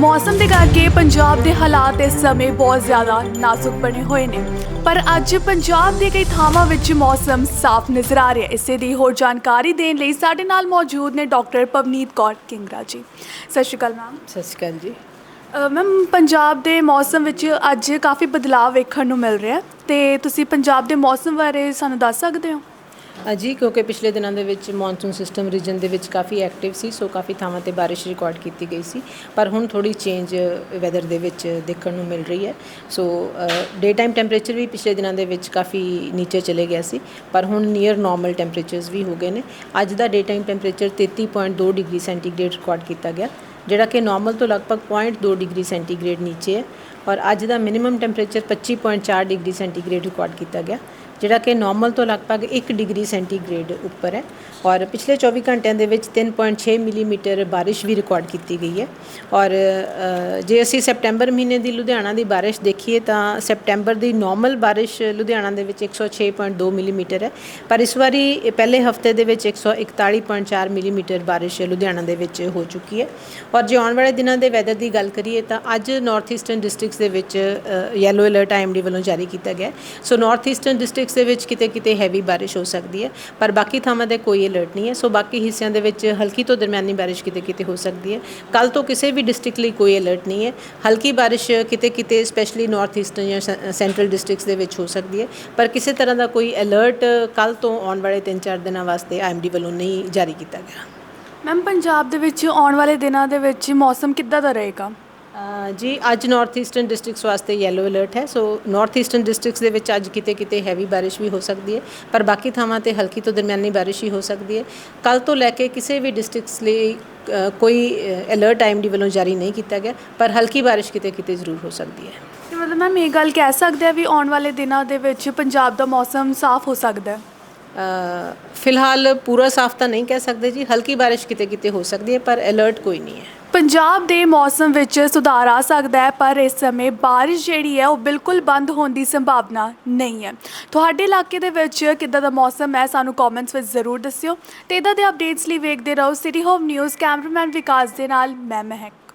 ਮੌਸਮ ਦੇ ਕਰਕੇ ਪੰਜਾਬ ਦੇ ਹਾਲਾਤ ਇਸ ਸਮੇਂ ਬਹੁਤ ਜ਼ਿਆਦਾ ਨਾਜ਼ੁਕ ਬਣੇ ਹੋਏ ਨੇ। ਪਰ ਅੱਜ ਪੰਜਾਬ ਦੇ ਕਈ ਥਾਵਾਂ ਵਿੱਚ ਮੌਸਮ ਸਾਫ਼ ਨਜ਼ਰ ਆ ਰਿਹਾ ਹੈ। ਇਸੇ ਦੀ ਹੋਰ ਜਾਣਕਾਰੀ ਦੇਣ ਲਈ ਸਾਡੇ ਨਾਲ ਮੌਜੂਦ ਨੇ ਡਾਕਟਰ ਪਵਨੀਤ ਕੌਰ ਕਿੰਗਰਾ ਜੀ। ਸਤਿ ਸ਼੍ਰੀ ਅਕਾਲ ਮੈਮ। ਸਤਿ ਸ਼੍ਰੀ ਅਕਾਲ ਜੀ। ਮੈਮ ਪੰਜਾਬ ਦੇ ਮੌਸਮ ਵਿੱਚ ਅੱਜ ਕਾਫੀ ਬਦਲਾਅ ਵੇਖਣ ਨੂੰ ਮਿਲ ਰਿਹਾ ਤੇ ਤੁਸੀਂ ਪੰਜਾਬ ਦੇ ਮੌਸਮ ਬਾਰੇ ਸਾਨੂੰ ਦੱਸ ਸਕਦੇ ਹੋ? ਅਜੀ ਕਿਉਂਕਿ ਪਿਛਲੇ ਦਿਨਾਂ ਦੇ ਵਿੱਚ ਮੌਨਸੂਨ ਸਿਸਟਮ ਰੀਜਨ ਦੇ ਵਿੱਚ ਕਾਫੀ ਐਕਟਿਵ ਸੀ ਸੋ ਕਾਫੀ ਥਾਵਾਂ ਤੇ ਬਾਰਿਸ਼ ਰਿਕਾਰਡ ਕੀਤੀ ਗਈ ਸੀ। ਪਰ ਹੁਣ ਥੋੜੀ ਚੇਂਜ ਵੈਦਰ ਦੇ ਵਿੱਚ ਦੇਖਣ ਨੂੰ ਮਿਲ ਰਹੀ ਹੈ। ਸੋ ਡੇ ਟਾਈਮ ਟੈਂਪਰੇਚਰ ਵੀ ਪਿਛਲੇ ਦਿਨਾਂ ਦੇ ਵਿੱਚ ਕਾਫੀ ਨੀਚੇ ਚਲੇ ਗਿਆ ਸੀ, ਪਰ ਹੁਣ ਨੀਅਰ ਨਾਰਮਲ ਟੈਂਪਰੇਚਰਸ ਵੀ ਹੋ ਗਏ ਨੇ। ਅੱਜ ਦਾ day time temperature 33.2 degree centigrade record ਕੀਤਾ ਗਿਆ, ਜਿਹੜਾ ਕਿ ਨਾਰਮਲ ਤੋਂ ਲਗਭਗ 0.2 ਡਿਗਰੀ ਸੈਂਟੀਗ੍ਰੇਡ ਨੀਚੇ ਹੈ। ਔਰ ਅੱਜ ਦਾ minimum temperature 25.4 degree centigrade record ਕੀਤਾ ਗਿਆ। ਜਿਹੜਾ ਕਿ ਨਾਰਮਲ ਤੋਂ ਲਗਭਗ 1 ਡਿਗਰੀ ਸੈਂਟੀਗ੍ਰੇਡ ਉੱਪਰ ਹੈ ਔਰ ਪਿਛਲੇ 24 ਘੰਟਿਆਂ ਦੇ ਵਿੱਚ 3.6 ਮਿਲੀਮੀਟਰ ਬਾਰਿਸ਼ ਵੀ ਰਿਕਾਰਡ ਕੀਤੀ ਗਈ ਹੈ। ਔਰ ਜੇ ਅਸੀਂ ਸੈਪਟੈਂਬਰ ਮਹੀਨੇ ਦੀ ਲੁਧਿਆਣਾ ਦੀ ਬਾਰਿਸ਼ ਦੇਖੀਏ ਤਾਂ ਸੈਪਟੈਂਬਰ ਦੀ ਨਾਰਮਲ ਬਾਰਿਸ਼ ਲੁਧਿਆਣਾ ਦੇ ਵਿੱਚ 106.2 ਮਿਲੀਮੀਟਰ ਹੈ, ਪਰ ਇਸ ਵਾਰੀ ਪਹਿਲੇ ਹਫ਼ਤੇ ਦੇ ਵਿੱਚ 141.4 ਮਿਲੀਮੀਟਰ ਬਾਰਿਸ਼ ਲੁਧਿਆਣਾ ਦੇ ਵਿੱਚ ਹੋ ਚੁੱਕੀ ਹੈ। ਔਰ ਜੇ ਆਉਣ ਵਾਲੇ ਦਿਨਾਂ ਦੇ ਵੈਦਰ ਦੀ ਗੱਲ ਕਰੀਏ ਤਾਂ ਅੱਜ ਨਾਰਥ ਈਸਟਰਨ ਡਿਸਟ੍ਰਿਕਟਸ ਦੇ ਵਿੱਚ ਯੈਲੋ ਅਲਰਟ ਆਈਐਮਡੀ ਵੱਲੋਂ ਜਾਰੀ ਕੀਤਾ ਗਿਆ ਸੋ ਨਾਰਥ ਈਸਟਰਨ ਡਿਸਟ੍ਰਿਕਟਸ ਦੇ ਵਿੱਚ ਕਿਤੇ ਕਿਤੇ ਹੈਵੀ ਬਾਰਿਸ਼ ਹੋ ਸਕਦੀ ਹੈ, ਪਰ ਬਾਕੀ ਥਾਵਾਂ ਤੇ ਕੋਈ ਅਲਰਟ ਨਹੀਂ ਹੈ। ਸੋ ਬਾਕੀ ਹਿੱਸਿਆਂ ਦੇ ਵਿੱਚ ਹਲਕੀ ਤੋਂ ਦਰਮਿਆਨੀ ਬਾਰਿਸ਼ ਕਿਤੇ ਕਿਤੇ ਹੋ ਸਕਦੀ ਹੈ। ਕੱਲ ਤੋਂ ਕਿਸੇ ਵੀ ਡਿਸਟ੍ਰਿਕਟ ਲਈ ਕੋਈ ਅਲਰਟ ਨਹੀਂ ਹੈ। ਹਲਕੀ ਬਾਰਿਸ਼ ਕਿਤੇ ਕਿਤੇ ਸਪੈਸ਼ਲੀ ਨਾਰਥ ਈਸਟਰਨ ਜਾਂ ਸੈਂਟਰਲ ਡਿਸਟ੍ਰਿਕਟਸ ਦੇ ਵਿੱਚ ਹੋ ਸਕਦੀ ਹੈ। ਪਰ ਕਿਸੇ ਤਰ੍ਹਾਂ ਦਾ ਕੋਈ ਅਲਰਟ ਕੱਲ ਤੋਂ ਆਉਣ ਵਾਲੇ 3-4 ਦਿਨਾਂ ਵਾਸਤੇ ਆਈਐਮਡੀ ਵੱਲੋਂ ਨਹੀਂ ਜਾਰੀ ਕੀਤਾ ਗਿਆ। ਮੈਮ ਪੰਜਾਬ ਦੇ ਵਿੱਚ ਆਉਣ ਵਾਲੇ ਦਿਨਾਂ ਦੇ ਵਿੱਚ ਮੌਸਮ ਕਿੱਦਾਂ ਦਾ ਰਹੇਗਾ? ਜੀ ਅੱਜ ਨਾਰਥ ਈਸਟਰਨ ਡਿਸਟ੍ਰਿਕਟਸ ਵਾਸਤੇ ਯੈਲੋ ਅਲਰਟ ਹੈ। ਸੋ ਨਾਰਥ ਈਸਟਰਨ ਡਿਸਟ੍ਰਿਕਟਸ ਦੇ ਵਿੱਚ ਅੱਜ ਕਿਤੇ ਕਿਤੇ ਹੈਵੀ ਬਾਰਿਸ਼ ਵੀ ਹੋ ਸਕਦੀ ਹੈ। ਪਰ ਬਾਕੀ ਥਾਵਾਂ ਤੇ ਹਲਕੀ ਤੋਂ ਦਰਮਿਆਨੀ ਬਾਰਿਸ਼ ਹੀ ਹੋ ਸਕਦੀ ਹੈ। ਕੱਲ ਤੋਂ ਲੈ ਕੇ ਕਿਸੇ ਵੀ ਡਿਸਟ੍ਰਿਕਟਸ ਲਈ ਕੋਈ ਅਲਰਟ ਆਈਐਮਡੀ ਵੱਲੋਂ ਜਾਰੀ ਨਹੀਂ ਕੀਤਾ ਗਿਆ। ਪਰ ਹਲਕੀ ਬਾਰਿਸ਼ ਕਿਤੇ ਕਿਤੇ ਜ਼ਰੂਰ ਹੋ ਸਕਦੀ ਹੈ। ਤੇ ਮਤਲਬ ਮੈਮ ਇਹ ਗੱਲ ਕਹਿ ਸਕਦੇ ਆ ਵੀ ਆਉਣ ਵਾਲੇ ਦਿਨਾਂ ਦੇ ਵਿੱਚ ਪੰਜਾਬ ਦਾ ਮੌਸਮ ਸਾਫ਼ ਹੋ ਸਕਦਾ ਹੈ? ਫਿਲਹਾਲ ਪੂਰਾ ਸਾਫ਼ ਤਾਂ ਨਹੀਂ ਕਹਿ ਸਕਦੇ ਜੀ। ਹਲਕੀ ਬਾਰਿਸ਼ ਕਿਤੇ ਕਿਤੇ ਹੋ ਸਕਦੀ ਹੈ ਪਰ ਅਲਰਟ ਕੋਈ ਨਹੀਂ ਹੈ। ਪੰਜਾਬ ਦੇ ਮੌਸਮ ਵਿੱਚ ਸੁਧਾਰ ਆ ਸਕਦਾ ਹੈ, ਪਰ ਇਸ ਸਮੇਂ ਬਾਰਿਸ਼ ਜਿਹੜੀ ਹੈ, ਉਹ ਬਿਲਕੁਲ ਬੰਦ ਹੋਣ ਦੀ ਸੰਭਾਵਨਾ ਨਹੀਂ ਹੈ। ਤੁਹਾਡੇ ਇਲਾਕੇ ਦੇ ਵਿੱਚ ਕਿੱਦਾਂ ਦਾ ਮੌਸਮ ਹੈ, ਸਾਨੂੰ ਕਮੈਂਟਸ ਵਿੱਚ ਜ਼ਰੂਰ ਦੱਸਿਓ। ਤੇ ਇਦਾਂ ਦੇ ਅਪਡੇਟਸ ਲਈ ਵੇਖਦੇ ਰਹੋ city home news cameraman Vikas ਦੇ ਨਾਲ, ਮੈਂ ਮਹਿਕ।